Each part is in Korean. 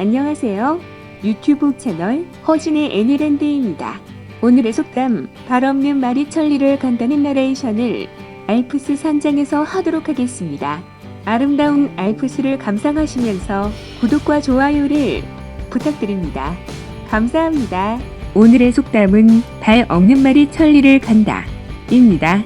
안녕하세요. 유튜브 채널 허진의 애니랜드입니다. 오늘의 속담 발 없는 말이 천리를 간다는 나레이션을 알프스 산장에서 하도록 하겠습니다. 아름다운 알프스를 감상하시면서 구독과 좋아요를 부탁드립니다. 감사합니다. 오늘의 속담은 발 없는 말이 천리를 간다. 입니다.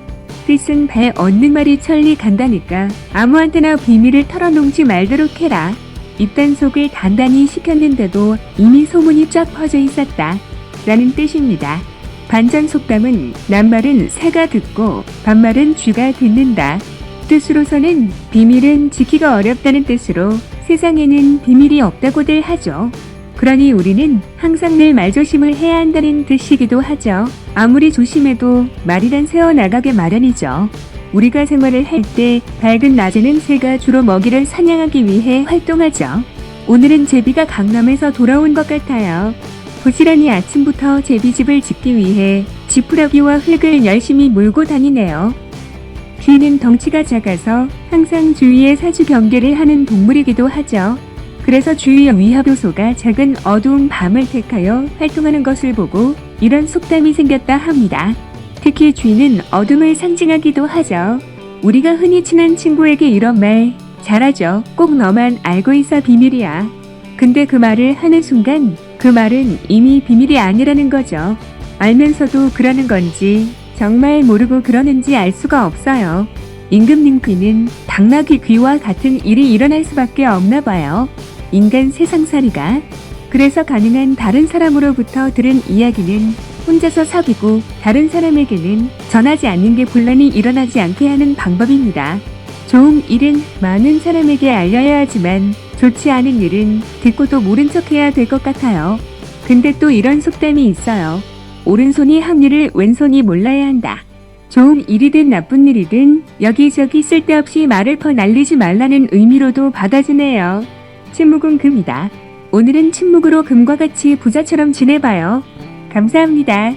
뜻은 발 얻는 말이 천리 간다니까 아무한테나 비밀을 털어놓지 말도록 해라. 입단속을 단단히 시켰는데도 이미 소문이 쫙 퍼져 있었다. 라는 뜻입니다. 반전 속담은 낱말은 새가 듣고 반말은 쥐가 듣는다. 뜻으로서는 비밀은 지키가 어렵다는 뜻으로 세상에는 비밀이 없다고들 하죠. 그러니 우리는 항상 늘 말조심을 해야 한다는 뜻이기도 하죠. 아무리 조심해도 말이란 새어나가게 마련이죠. 우리가 생활을 할 때 밝은 낮에는 새가 주로 먹이를 사냥하기 위해 활동하죠. 오늘은 제비가 강남에서 돌아온 것 같아요. 부지런히 아침부터 제비집을 짓기 위해 지푸라기와 흙을 열심히 몰고 다니네요. 쥐는 덩치가 작아서 항상 주위에 사주 경계를 하는 동물이기도 하죠. 그래서 주위의 위협 요소가 작은 어두운 밤을 택하여 활동하는 것을 보고 이런 속담이 생겼다 합니다. 특히 쥐는 어둠을 상징하기도 하죠. 우리가 흔히 친한 친구에게 이런 말 잘하죠. 꼭 너만 알고 있어 비밀이야. 근데 그 말을 하는 순간 그 말은 이미 비밀이 아니라는 거죠. 알면서도 그러는 건지 정말 모르고 그러는지 알 수가 없어요. 임금님귀는 당나귀 귀와 같은 일이 일어날 수밖에 없나 봐요. 인간 세상살이가. 그래서 가능한 다른 사람으로부터 들은 이야기는 혼자서 사귀고 다른 사람에게는 전하지 않는 게 분란이 일어나지 않게 하는 방법입니다. 좋은 일은 많은 사람에게 알려야 하지만 좋지 않은 일은 듣고도 모른 척 해야 될 것 같아요. 근데 또 이런 속담이 있어요. 오른손이 한 일을 왼손이 몰라야 한다. 좋은 일이든 나쁜 일이든 여기저기 쓸데없이 말을 퍼 날리지 말라는 의미로도 받아주네요. 침묵은 금이다. 오늘은 침묵으로 금과 같이 부자처럼 지내봐요. 감사합니다.